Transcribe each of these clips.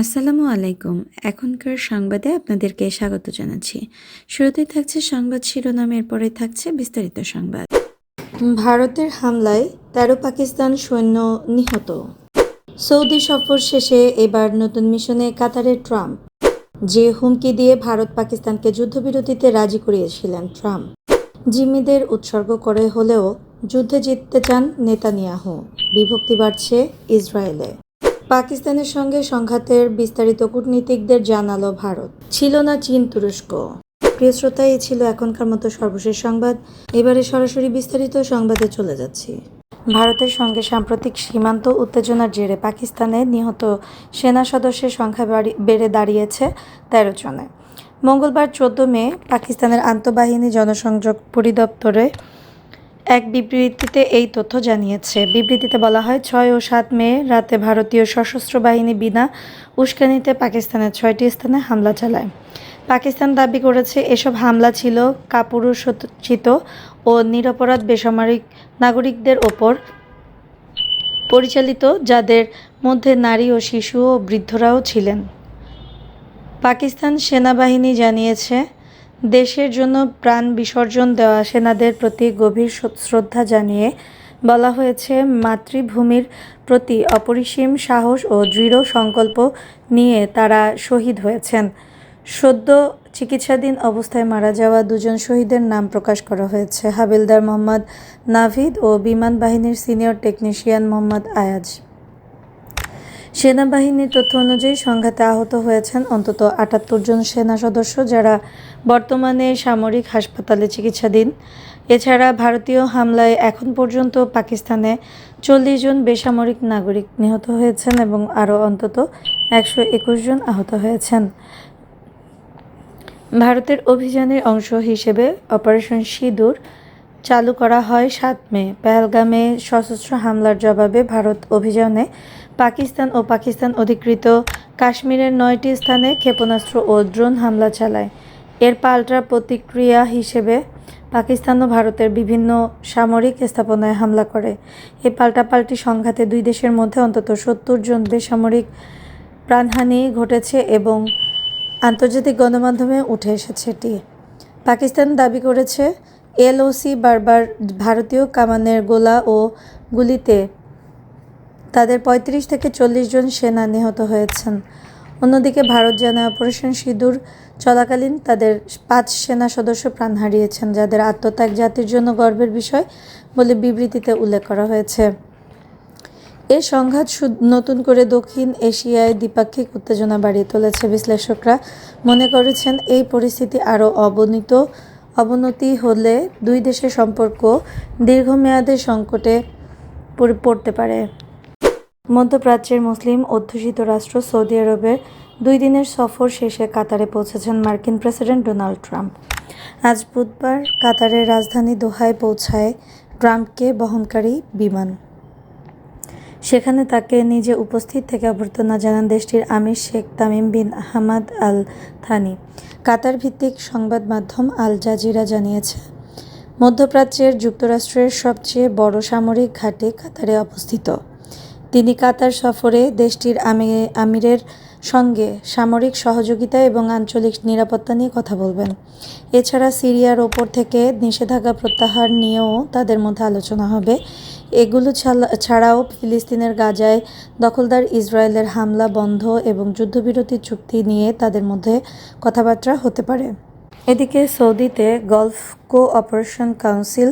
আসসালামু আলাইকুম। এখনকার সংবাদে আপনাদেরকে স্বাগত জানাচ্ছি। শুরুতেই থাকছে সংবাদ শিরোনামের পরে থাকছে বিস্তারিত সংবাদ। ভারতের হামলায় তেরো পাকিস্তান সৈন্য নিহত। সৌদি সফর শেষে এবার নতুন মিশনে কাতারের ট্রাম্প। যে হুমকি দিয়ে ভারত পাকিস্তানকে যুদ্ধবিরতিতে রাজি করিয়েছিলেন ট্রাম্প। জিম্মিদের উৎসর্গ করে হলেও যুদ্ধে জিততে চান নেতানিয়াহু। বিভক্তি বাড়ছে ইসরায়েলে। পাকিস্তানের সঙ্গে সংঘাতের বিস্তারিত কূটনীতিকদের জানালো ভারত। ছিল না চীন তুরস্ক। প্রিয় শ্রোতা ছিল এখনকার মতো সর্বশেষ সংবাদ। এবারে সরাসরি বিস্তারিত সংবাদে চলে যাচ্ছি। ভারতের সঙ্গে সাম্প্রতিক সীমান্ত উত্তেজনার জেরে পাকিস্তানে নিহত সেনা সদস্যের সংখ্যা বেড়ে দাঁড়িয়েছে তেরো জনে। মঙ্গলবার চোদ্দ মে পাকিস্তানের আন্তঃবাহিনী জনসংযোগ পরিদপ্তরে এক বিবৃতিতে এই তথ্য জানিয়েছে। বিবৃতিতে বলা হয়, ছয় ও সাত মে রাতে ভারতীয় সশস্ত্র বাহিনী বিনা উস্কানিতে পাকিস্তানের ছয়টি স্থানে হামলা চালায়। পাকিস্তান দাবি করেছে, এসব হামলা ছিল কাপুরুষোচিত ও নিরপরাধ বেসামরিক নাগরিকদের ওপর পরিচালিত, যাদের মধ্যে নারী ও শিশু ও বৃদ্ধরাও ছিলেন। পাকিস্তান সেনাবাহিনী জানিয়েছে দেশের জন্য প্রাণ বিসর্জন দেওয়া সেনাদের প্রতি গভীর শ্রদ্ধা জানিয়ে বলা হয়েছে, মাতৃভূমির প্রতি অপরিসীম সাহস ও দৃঢ় সংকল্প নিয়ে তারা শহীদ হয়েছেন। সদ্য চিকিৎসাধীন অবস্থায় মারা যাওয়া দুজন শহীদের নাম প্রকাশ করা হয়েছে। হাবিলদার মোহাম্মদ নাভিদ ও বিমান বাহিনীর সিনিয়র টেকনিশিয়ান মোহাম্মদ আয়াজ। সেনাবাহিনীর তথ্য অনুযায়ী সংঘাতে আহত হয়েছেন অন্তত আটাত্তর জন সেনা সদস্য যারা বর্তমানে সামরিক হাসপাতালে চিকিৎসাধীন। এছাড়া ভারতীয় হামলায় এখন পর্যন্ত পাকিস্তানে চল্লিশ জন বেসামরিক নাগরিক নিহত হয়েছেন এবং আরও অন্তত একশো একুশ জন আহত হয়েছেন। ভারতের অভিযানের অংশ হিসেবে অপারেশন সিঁদুর চালু করা হয় সাত মে। পেহেলগামে সশস্ত্র হামলার জবাবে ভারত অভিযানে পাকিস্তান ও পাকিস্তান অধিকৃত কাশ্মীরের নয়টি স্থানে ক্ষেপণাস্ত্র ও ড্রোন হামলা চালায়। এর পাল্টা প্রতিক্রিয়া হিসেবে পাকিস্তান ও ভারতের বিভিন্ন সামরিক স্থাপনায় হামলা করে। এই পাল্টাপাল্টি সংঘাতে দুই দেশের মধ্যে অন্তত সত্তর জন বেসামরিক প্রাণহানি ঘটেছে এবং আন্তর্জাতিক গণমাধ্যমে উঠে এসেছে এটি। পাকিস্তান দাবি করেছে এলওসি বারবার ভারতীয় কামানের গোলা ও গুলিতে তাদের পঁয়ত্রিশ থেকে চল্লিশ জন সেনা নিহত হয়েছেন। অন্যদিকে ভারত জানায় অপারেশন সিঁদুর চলাকালীন তাদের পাঁচ সেনা সদস্য প্রাণ হারিয়েছেন, যাদের আত্মত্যাগ জাতির জন্য গর্বের বিষয় বলে বিবৃতিতে উল্লেখ করা হয়েছে। এ সংঘাত নতুন করে দক্ষিণ এশিয়ায় দ্বিপাক্ষিক উত্তেজনা বাড়িয়ে তুলেছে। বিশ্লেষকরা মনে করেছেন, এই পরিস্থিতি আরও অবনীত অবনতি হলে দুই দেশের সম্পর্ক দীর্ঘমেয়াদে সংকটে পড়ে- পড়তে পারে। মধ্যপ্রাচ্যের মুসলিম অধ্যুষিত রাষ্ট্র সৌদি আরবের দুই দিনের সফর শেষে কাতারে পৌঁছেছেন মার্কিন প্রেসিডেন্ট ডোনাল্ড ট্রাম্প। আজ বুধবার কাতারের রাজধানী দোহায় পৌঁছায় ট্রাম্পকে বহনকারী বিমান। সেখানে তাকে নিজে উপস্থিত থেকে অভ্যর্থনা জানান দেশটির আমির Sheikh Tamim bin Ahmad Al Thani. Qatar ভিত্তিক সংবাদ মাধ্যম আল জাজিরা জানিয়েছে, মধ্যপ্রাচ্যের যুক্তরাষ্ট্রের সবচেয়ে বড় সামরিক ঘাঁটি কাতারে অবস্থিত। তিনি কাতার সফরে দেশটির আমি- আমিরের সঙ্গে সামরিক সহযোগিতা এবং আঞ্চলিক নিরাপত্তা নিয়ে কথা বলবেন। এছাড়া সিরিয়ার ওপর থেকে নিষেধাজ্ঞা প্রত্যাহার নিয়েও তাদের মধ্যে আলোচনা হবে। এগুলো ছাড়াও ফিলিস্তিনের গাজায় দখলদার ইসরায়েলের হামলা বন্ধ এবং যুদ্ধবিরতি চুক্তি নিয়ে তাদের মধ্যে কথাবার্তা হতে পারে। এদিকে সৌদিতে গলফ কো অপারেশন কাউন্সিল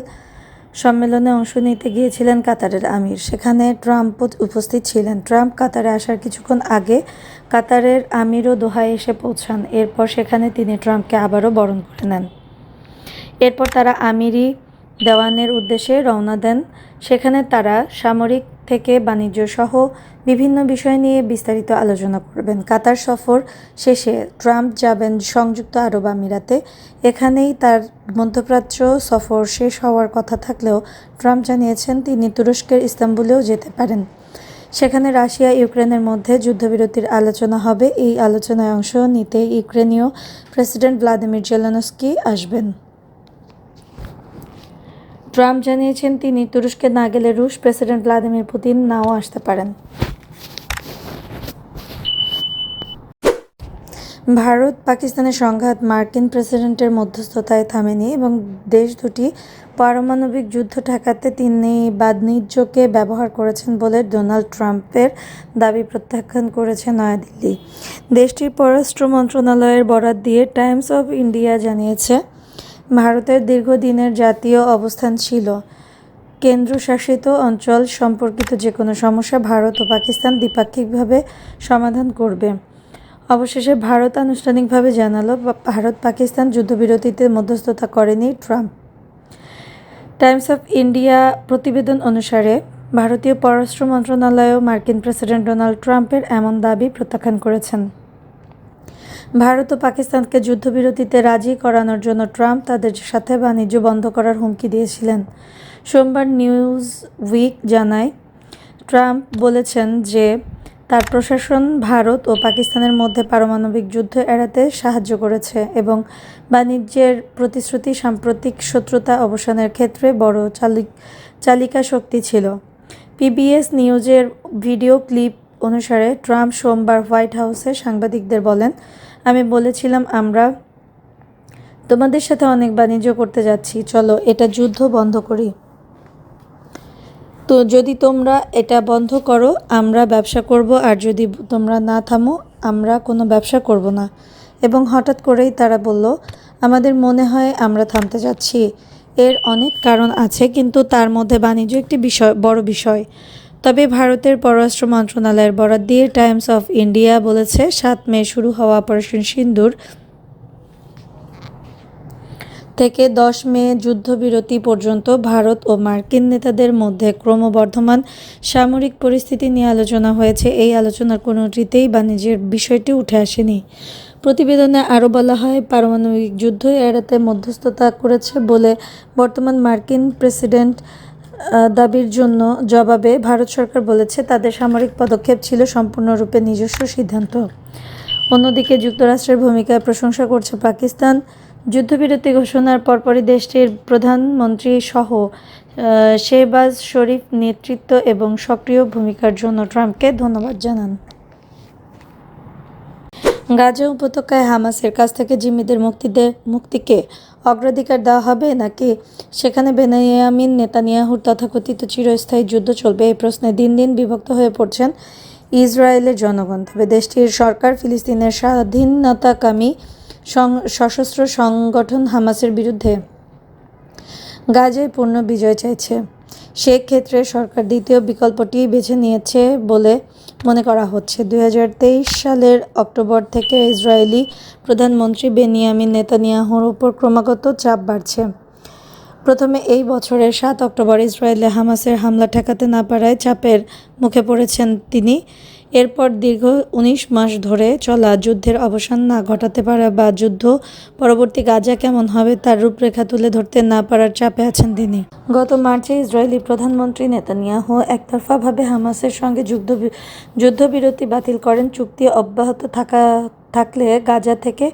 সম্মেলনে অংশ নিতে গিয়েছিলেন কাতারের আমির। সেখানে ট্রাম্প উপস্থিত ছিলেন। ট্রাম্প কাতারে আসার কিছুক্ষণ আগে কাতারের আমিরও দোহায় এসে পৌঁছান। এরপর সেখানে তিনি ট্রাম্পকে আবারও বরণ করে নেন। এরপর তারা আমিরি দেওয়ানের উদ্দেশ্যে রওনা দেন সেখানে তারা সামরিক থেকে বাণিজ্য সহ বিভিন্ন বিষয় নিয়ে বিস্তারিত আলোচনা করবেন। কাতার সফর শেষে ট্রাম্প যাবেন সংযুক্ত আরব আমিরাতে। এখানেই তার মধ্যপ্রাচ্য সফর শেষ হওয়ার কথা থাকলেও ট্রাম্প জানিয়েছেন তিনি তুরস্কের ইস্তাম্বুলেও যেতে পারেন। সেখানে রাশিয়া, ইউক্রেনের মধ্যে যুদ্ধবিরতির আলোচনা হবে। এই আলোচনায় অংশ নিতে ইউক্রেনীয় প্রেসিডেন্ট ভ্লাদিমির জেলানস্কি আসবেন। ট্রাম্প জানিয়েছেন তিনি তুরস্কে না গেলে রুশ প্রেসিডেন্ট ভ্লাদিমির পুতিন নাও আসতে পারেন। ভারত পাকিস্তানের সংঘাত মার্কিন প্রেসিডেন্টের মধ্যস্থতায় থামেনি এবং দেশ দুটি পারমাণবিক যুদ্ধ ঠেকাতে তিনি বাণিজ্যকে ব্যবহার করেছেন বলে ডোনাল্ড ট্রাম্পের দাবি প্রত্যাখ্যান করেছে নয়াদিল্লি। দেশটির পররাষ্ট্র মন্ত্রণালয়ের বরাত দিয়ে টাইমস অফ ইন্ডিয়া জানিয়েছে ভারতের দীর্ঘদিনের জাতীয় অবস্থান ছিল। কেন্দ্রশাসিত অঞ্চল সম্পর্কিত যে কোনো সমস্যা ভারত ও পাকিস্তান দ্বিপাক্ষিকভাবে সমাধান করবে। অবশেষে ভারত আনুষ্ঠানিকভাবে জানালো, ভারত পাকিস্তান যুদ্ধবিরতিতে মধ্যস্থতা করেনি ট্রাম্প। টাইমস অফ ইন্ডিয়া প্রতিবেদন অনুসারে, ভারতীয় পররাষ্ট্র মন্ত্রণালয়ও মার্কিন প্রেসিডেন্ট ডোনাল্ড ট্রাম্পের এমন দাবি প্রত্যাখ্যান করেছেন। ভারত ও পাকিস্তানকে যুদ্ধবিরতিতে রাজি করানোর জন্য ট্রাম্প তাদের সাথে বাণিজ্য বন্ধ করার হুমকি দিয়েছিলেন। সোমবার নিউজ উইক জানায়, ট্রাম্প বলেছেন যে তার প্রশাসন ভারত ও পাকিস্তানের মধ্যে পারমাণবিক যুদ্ধ এড়াতে সাহায্য করেছে এবং বাণিজ্যের প্রতিশ্রুতি সাম্প্রতিক শত্রুতা অবসানের ক্ষেত্রে বড় চালিক চালিকা শক্তি ছিল। পিবিএস নিউজের ভিডিও ক্লিপ অনুসারে ট্রাম্প সোমবার হোয়াইট হাউসে সাংবাদিকদের বলেন আমি বলেছিলাম, আমরা তোমাদের সাথে অনেক বাণিজ্য করতে যাচ্ছি। চলো, এটা যুদ্ধ বন্ধ করি। তো যদি তোমরা এটা বন্ধ করো, আমরা ব্যবসা করব, আর যদি তোমরা না থামো, আমরা কোনো ব্যবসা করব না। এবং হঠাৎ করেই তারা বলল, আমাদের মনে হয় আমরা থামতে যাচ্ছি। এর অনেক কারণ আছে, কিন্তু তার মধ্যে বাণিজ্য একটি বিষয়, বড় বিষয়। তবে ভারতের পররাষ্ট্র মন্ত্রণালয়ের বরাত দিয়ে টাইমস অফ ইন্ডিয়া বলেছে, সাত মে শুরু হওয়া অপারেশন সিন্দুর থেকে দশ মে যুদ্ধবিরতি পর্যন্ত ভারত ও মার্কিন নেতাদের মধ্যে ক্রমবর্ধমান সামরিক পরিস্থিতি নিয়ে আলোচনা হয়েছে। এই আলোচনার কোনোটিতেই বাণিজ্যের বিষয়টি উঠে আসেনি। প্রতিবেদনে আরও বলা হয়, পারমাণবিক যুদ্ধ এড়াতে মধ্যস্থতা করেছে বলে বর্তমান মার্কিন প্রেসিডেন্ট দাবির জন্য জবাবে ভারত সরকার বলেছে, তাদের সামরিক পদক্ষেপ ছিল সম্পূর্ণরূপে নিজস্ব সিদ্ধান্ত। অন্যদিকে যুক্তরাষ্ট্রের ভূমিকায় প্রশংসা করছে পাকিস্তান। যুদ্ধবিরতি ঘোষণার পরপরই দেশটির প্রধানমন্ত্রী সহ শেহবাজ শরীফ নেতৃত্ব এবং সক্রিয় ভূমিকার জন্য ট্রাম্পকে ধন্যবাদ জানান। গাজা উপত্যকায় হামাসের কাছ থেকে জিম্মিদের মুক্তিতে মুক্তিকে অগ্রাধিকার দেওয়া হবে নাকি সেখানে বেনায়ামিন নেতানিয়াহুর তথাকথিত চিরস্থায়ী যুদ্ধ চলবে এই প্রশ্নে দিন দিন বিভক্ত হয়ে পড়ছেন ইসরায়েলের জনগণ। তবে দেশটির সরকার ফিলিস্তিনের স্বাধীনতাকামী সশস্ত্র সংগঠন হামাসের বিরুদ্ধে গাজায় পূর্ণ বিজয় চাইছে। সেক্ষেত্রে সরকার দ্বিতীয় বিকল্পটি বেছে নিয়েছে বলে মনে করা হচ্ছে। দু হাজার তেইশ সালের অক্টোবর থেকে ইসরায়েলি প্রধানমন্ত্রী বেনিয়ামিন নেতানিয়াহুর উপর ক্রমাগত চাপ বাড়ছে। প্রথমে এই বছরের সাত অক্টোবর ইসরায়েলে হামাসের হামলা ঠেকাতে না পারায় চাপের মুখে পড়েছেন তিনি। এরপর দীর্ঘ উনিশ মাস ধরে চলা যুদ্ধের অবসান না ঘটাতে পারা বা যুদ্ধ পরবর্তী গাজা কেমন হবে তার রূপরেখা তুলে ধরতে না পারার চাপে আছেন তিনি। গত মার্চে ইসরায়েলি প্রধানমন্ত্রী নেতানিয়াহু একতরফাভাবে হামাসের সঙ্গে যুদ্ধ যুদ্ধবিরতি বাতিল করেন। চুক্তি অব্যাহত থাকা থাকলে গাজা থেকে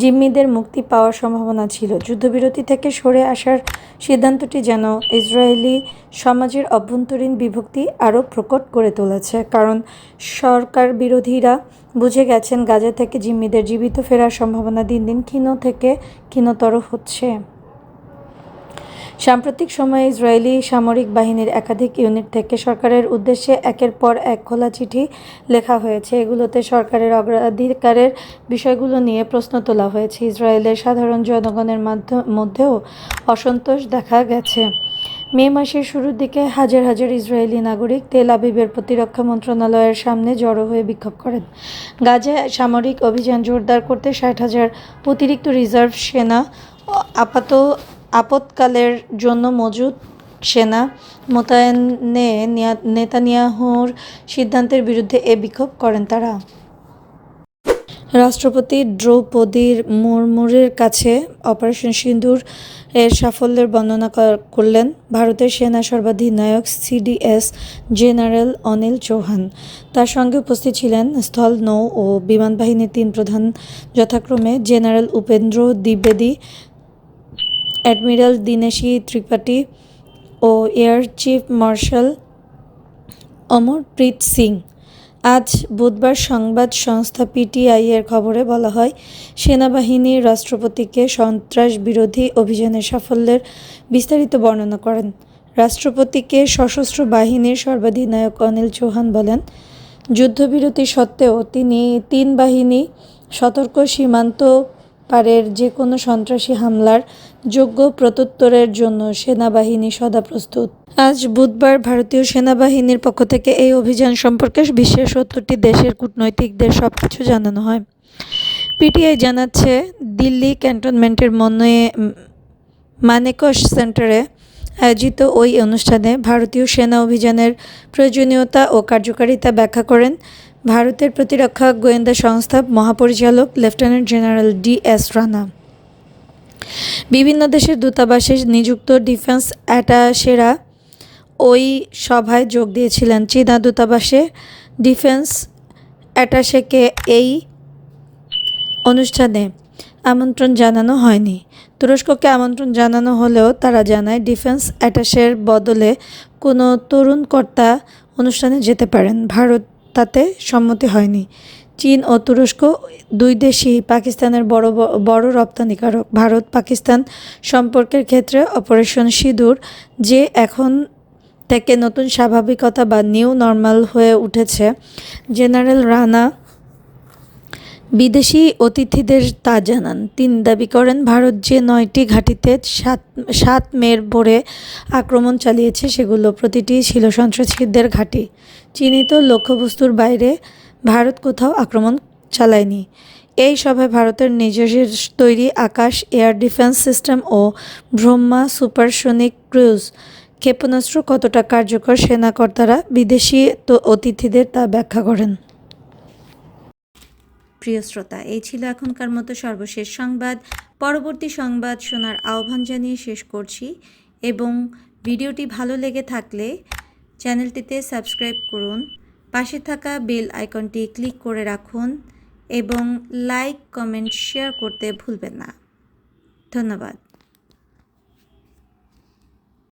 জিম্মিদের মুক্তি পাওয়ার সম্ভাবনা ছিল। যুদ্ধবিরতি থেকে সরে আসার সিদ্ধান্তটি যেন ইসরায়েলি সমাজের অভ্যন্তরীণ বিভক্তি আরও প্রকট করে তুলেছে, কারণ সরকার বিরোধীরা বুঝে গেছেন গাজা থেকে জিম্মিদের জীবিত ফেরার সম্ভাবনা দিন দিন ক্ষীণ থেকে ক্ষীণতর হচ্ছে। সাম্প্রতিক সময়ে ইসরায়েলি সামরিক বাহিনীর একাধিক ইউনিট থেকে সরকারের উদ্দেশ্যে একের পর এক খোলা চিঠি লেখা হয়েছে। এগুলোতে সরকারের অগ্রাধিকারের বিষয়গুলো নিয়ে প্রশ্ন তোলা হয়েছে। ইসরায়েলের সাধারণ জনগণের মধ্যেও অসন্তোষ দেখা গেছে। মে মাসের শুরুর দিকে হাজার হাজার ইসরায়েলি নাগরিক তেল আবিবের প্রতিরক্ষা মন্ত্রণালয়ের সামনে জড়ো হয়ে বিক্ষোভ করেন। গাজায় সামরিক অভিযান জোরদার করতে ষাট হাজার অতিরিক্ত রিজার্ভ সেনা আপাত আপৎকালের জন্য মজুদ সেনা মোতায়েনে নিয়া- নেতানিয়াহুর সিদ্ধান্তের বিরুদ্ধে এ বিক্ষোভ করেন তারা। রাষ্ট্রপতি দ্রৌপদীর মুর্মুরের কাছে অপারেশন সিন্দুর এর সাফল্যের বর্ণনা করলেন ভারতের সেনা সর্বাধিনায়ক সিডিএস জেনারেল অনিল চৌহান। তার সঙ্গে উপস্থিত ছিলেন স্থল, নৌ ও বিমান বাহিনীর তিন প্রধান যথাক্রমে জেনারেল উপেন্দ্র দ্বিবেদী অ্যাডমিরাল দীনেশী ত্রিপাঠী ও air chief marshal Amarpreet Singh. আজ বুধবার সংবাদ সংস্থা পিটিআই এর খবরে বলা হয়, সেনাবাহিনী রাষ্ট্রপতিকে সন্ত্রাস বিরোধী অভিযানের সাফল্যের বিস্তারিত বর্ণনা করেন। রাষ্ট্রপতিকে সশস্ত্র বাহিনীর সর্বাধিনায়ক অনিল চৌহান বলেন, যুদ্ধবিরতি সত্ত্বেও তিনি তিন বাহিনী সতর্ক, সীমান্ত পারের যে কোনো সন্ত্রাসী হামলার যোগ্য প্রত্যুত্তরের জন্য সেনাবাহিনী সদা প্রস্তুত। আজ বুধবার ভারতীয় সেনাবাহিনীর পক্ষ থেকে এই অভিযান সম্পর্কে বিশ্বের সত্তরটি দেশের কূটনৈতিকদের সব কিছু জানানো হয়। পিটিআই জানাচ্ছে, দিল্লি ক্যান্টনমেন্টের মনে মানেকশ সেন্টারে আয়োজিত ওই অনুষ্ঠানে ভারতীয় সেনা অভিযানের প্রয়োজনীয়তা ও কার্যকারিতা ব্যাখ্যা করেন ভারতের প্রতিরক্ষা গোয়েন্দা সংস্থা মহাপরিচালক lieutenant general D S Rana. বিভিন্ন দেশের দূতাবাসে নিযুক্ত ডিফেন্স অ্যাটাশেরা ওই সভায় যোগ দিয়েছিলেন। চীনা দূতাবাসে ডিফেন্স অ্যাটাশেকে এই অনুষ্ঠানে আমন্ত্রণ জানানো হয়নি। তুরস্ককে আমন্ত্রণ জানানো হলেও তারা জানায়, ডিফেন্স অ্যাটাশের বদলে কোনো তরুণ কর্তা অনুষ্ঠানে যেতে পারেন। ভারত তাতে সম্মতি হয়নি। চীন ও তুরস্ক, দুই দেশই পাকিস্তানের বড় বড় রপ্তানিকারক ভারত, পাকিস্তান সম্পর্কের ক্ষেত্রে অপারেশন সিঁদুর, যে এখন থেকে নতুন স্বাভাবিকতা বা নিউ নর্মাল হয়ে উঠেছে। জেনারেল রানা বিদেশি অতিথিদের তা জানান। তিনি দাবি করেন, ভারত যে নয়টি ঘাঁটিতে সাত সাত মের ভোরে আক্রমণ চালিয়েছে, সেগুলো প্রতিটি ছিল সন্ত্রাসীদের ঘাঁটি। চিহ্নিত লক্ষ্যবস্তুর বাইরে ভারত কোথাও আক্রমণ চালায়নি। এই সভায় ভারতের নিজস্ব তৈরি আকাশ, এয়ার ডিফেন্স সিস্টেম ও ব্রহ্মা সুপারসনিক ক্রুজ ক্ষেপণাস্ত্র কতটা কার্যকর সেনাকর্তারা বিদেশি অতিথিদের তা ব্যাখ্যা করেন। প্রিয় শ্রোতা, এই ছিল এখনকার মতো সর্বশেষ সংবাদ। পরবর্তী সংবাদ শোনার আহ্বান জানিয়ে শেষ করছি এবং ভিডিওটি ভালো লেগে থাকলে চ্যানেলটিতে সাবস্ক্রাইব করুন, পাশে থাকা বেল আইকনটি ক্লিক করে রাখুন এবং লাইক, কমেন্ট, শেয়ার করতে ভুলবেন না। ধন্যবাদ।